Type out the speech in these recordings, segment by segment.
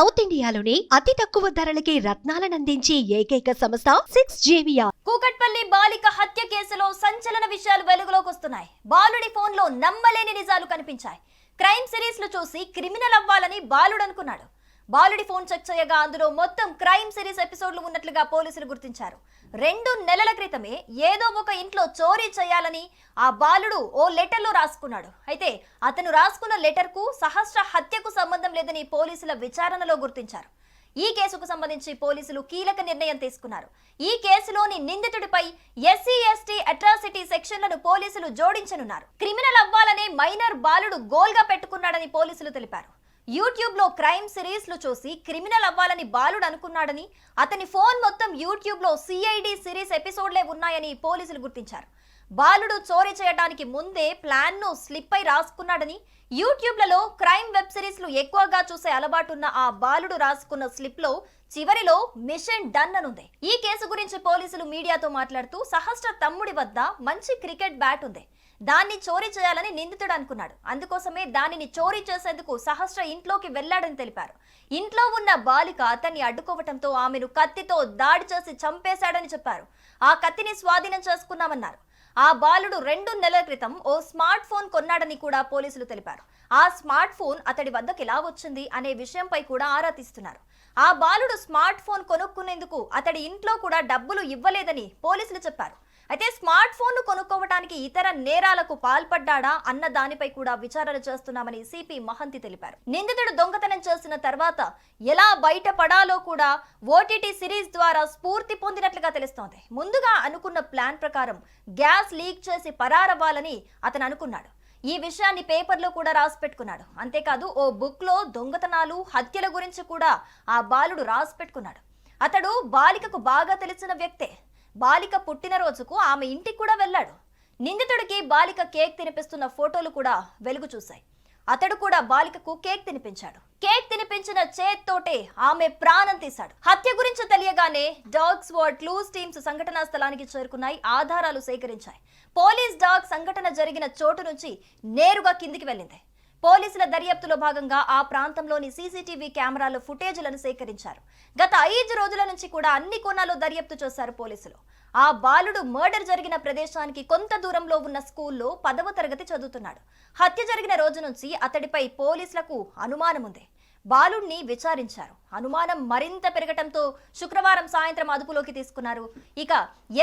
South ఇండియాలోని అతి తక్కువ ధరలకి రత్నాలనందించే ఏకైక సంస్థ సిక్స్ జేవియా కూకట్పల్లి బాలిక హత్య కేసులో సంచలన విషయాలు వెలుగులోకి వస్తున్నాయి. బాలుడి ఫోన్లో నమ్మలేని నిజాలు కనిపించాయి. క్రైమ్ సిరీస్లు చూసి క్రిమినల్ అవ్వాలని బాలుడు అనుకున్నాడు బాలుడి ఫోన్ చెక్ చేయగా అందులో మొత్తం క్రైమ్ సిరీస్ ఎపిసోడ్లు ఉన్నట్లుగా పోలీసులు గుర్తించారు. రెండు నెలల క్రితమే ఏదో ఒక ఇంట్లో చోరీ చేయాలని ఆ బాలుడు ఓ లెటర్లో రాసుకున్నాడు. అయితే అతను రాసుకున్న లెటర్కు సహస్ర హత్యకు సంబంధం లేదని పోలీసుల విచారణలో గుర్తించారు. ఈ కేసుకు సంబంధించి పోలీసులు కీలక నిర్ణయం తీసుకున్నారు. ఈ కేసులోని నిందితుడిపై ఎస్సీ ఎస్టీ అట్రాసిటీ సెక్షన్లను పోలీసులు జోడించనున్నారు. క్రిమినల్ అవ్వాలనే మైనర్ బాలుడు గోల్గా పెట్టుకున్నాడని పోలీసులు తెలిపారు. యూట్యూబ్లో క్రైమ్ సిరీస్లు చూసి క్రిమినల్ అవ్వాలని బాలుడు అనుకున్నాడని అతని ఫోన్ మొత్తం యూట్యూబ్లో సిఐడి సిరీస్ ఎపిసోడ్లే ఉన్నాయని పోలీసులు గుర్తించారు. బాలుడు చోరీ చేయడానికి ముందే ప్లాన్ను స్లిప్ అయి రాసుకున్నాడని యూట్యూబ్లలో క్రైమ్ వెబ్ సిరీస్లు ఎక్కువగా చూసే అలవాటున్న ఆ బాలుడు రాసుకున్న స్లిప్లో చివరిలో మిషన్ డన్ అనుంది. ఈ కేసు గురించి పోలీసులు మీడియాతో మాట్లాడుతూ సహస్ర తమ్ముడి వద్ద మంచి క్రికెట్ బ్యాట్ ఉంది. దాన్ని చోరీ చేయాలని నిందితుడు అనుకున్నాడు. అందుకోసమే దానిని చోరీ చేసేందుకు సహస్ర ఇంట్లోకి వెళ్ళాడని తెలిపారు. ఇంట్లో ఉన్న బాలిక అతన్ని అడ్డుకోవటంతో ఆమెను కత్తితో దాడి చేసి చంపేశాడని చెప్పారు. ఆ కత్తిని స్వాధీనం చేసుకున్నామన్నారు. ఆ బాలుడు రెండు నెలల క్రితం ఓ స్మార్ట్ ఫోన్ కొన్నాడని కూడా పోలీసులు తెలిపారు. ఆ స్మార్ట్ ఫోన్ అతడి వద్దకు ఎలా వచ్చింది అనే విషయంపై కూడా ఆరా తీస్తున్నారు. ఆ బాలుడు స్మార్ట్ ఫోన్ కొనుక్కునేందుకు అతడి ఇంట్లో కూడా డబ్బులు ఇవ్వలేదని పోలీసులు చెప్పారు. అయితే స్మార్ట్ ఫోన్ను కొనుక్కోవటానికి ఇతర నేరాలకు పాల్పడ్డాడా అన్న దానిపై కూడా విచారణ చేస్తున్నామని సిపి మహంతి తెలిపారు. నిందితుడు దొంగతనం చేసిన తర్వాత ఎలా బయటపడాలో కూడా ఓటీటీ సిరీస్ ద్వారా స్ఫూర్తి పొందినట్లుగా తెలుస్తోంది. ముందుగా అనుకున్న ప్లాన్ ప్రకారం గ్యాస్ లీక్ చేసి పరారవ్వాలని అతను అనుకున్నాడు. ఈ విషయాన్ని పేపర్లో కూడా రాసి పెట్టుకున్నాడు. అంతేకాదు ఓ బుక్లో దొంగతనాలు హత్యల గురించి కూడా ఆ బాలుడు రాసి పెట్టుకున్నాడు. అతడు బాలికకు బాగా తెలిసిన వ్యక్తే. బాలిక పుట్టినరోజుకు ఆమె ఇంటికి కూడా వెళ్ళాడు. నిందితుడికి బాలిక కేక్ తినిపిస్తున్న ఫోటోలు కూడా వెలుగు చూశాయి. అతడు కూడా బాలికకు కేక్ తినిపించాడు. కేక్ తినిపించిన చేత్తోటే ఆమె ప్రాణం తీశాడు. హత్య గురించి తెలియగానే డాగ్స్ వార్డ్ క్లూస్ టీమ్స్ సంఘటనా స్థలానికి చేరుకున్నాయి. ఆధారాలు సేకరించాయి. పోలీస్ డాగ్ సంఘటన జరిగిన చోటు నుంచి నేరుగా కిందికి వెళ్ళింది. పోలీసుల దర్యాప్తులో భాగంగా ఆ ప్రాంతంలోని సీసీటీవీ కెమెరాల ఫుటేజ్లను సేకరించారు. గత ఐదు రోజుల నుంచి కూడా అన్ని కోణాల్లో దర్యాప్తు చేశారు పోలీసులు. ఆ బాలుడు మర్డర్ జరిగిన ప్రదేశానికి కొంత దూరంలో ఉన్న స్కూల్లో పదవ తరగతి చదువుతున్నాడు. హత్య జరిగిన రోజు నుంచి అతడిపై పోలీసులకు అనుమానం ఉంది బాలుడిని విచారించారు. అనుమానం మరింత పెరగటంతో శుక్రవారం సాయంత్రం అదుపులోకి తీసుకున్నారు. ఇక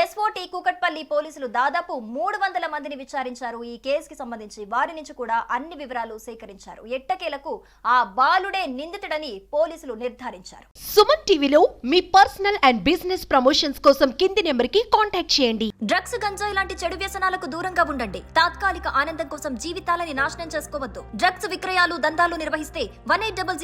ఎస్ఓటి కూకట్పల్లి పోలీసులు దాదాపు మూడు వందల మందిని విచారించారు. ఈ కేసుకి సంబంధించి వారి నుంచి కూడా అన్ని వివరాలు సేకరించారు. ఎట్టకేలకు ఆ బాలుడే నిందితుడని పోలీసులు నిర్ధారించారు. సుమన్ టీవీలో మీ పర్సనల్ అండ్ బిజినెస్ ప్రమోషన్స్ కోసం కింది నెంబర్కి కాంటాక్ట్ చేయండి. డ్రగ్స్ గంజాయి లాంటి చెడు వ్యసనాలకు దూరంగా ఉండండి. తాత్కాలిక ఆనందం కోసం జీవితాలని నాశనం చేసుకోవద్దు. డ్రగ్స్ విక్రయాలు దందాలు నిర్వహిస్తే one eight double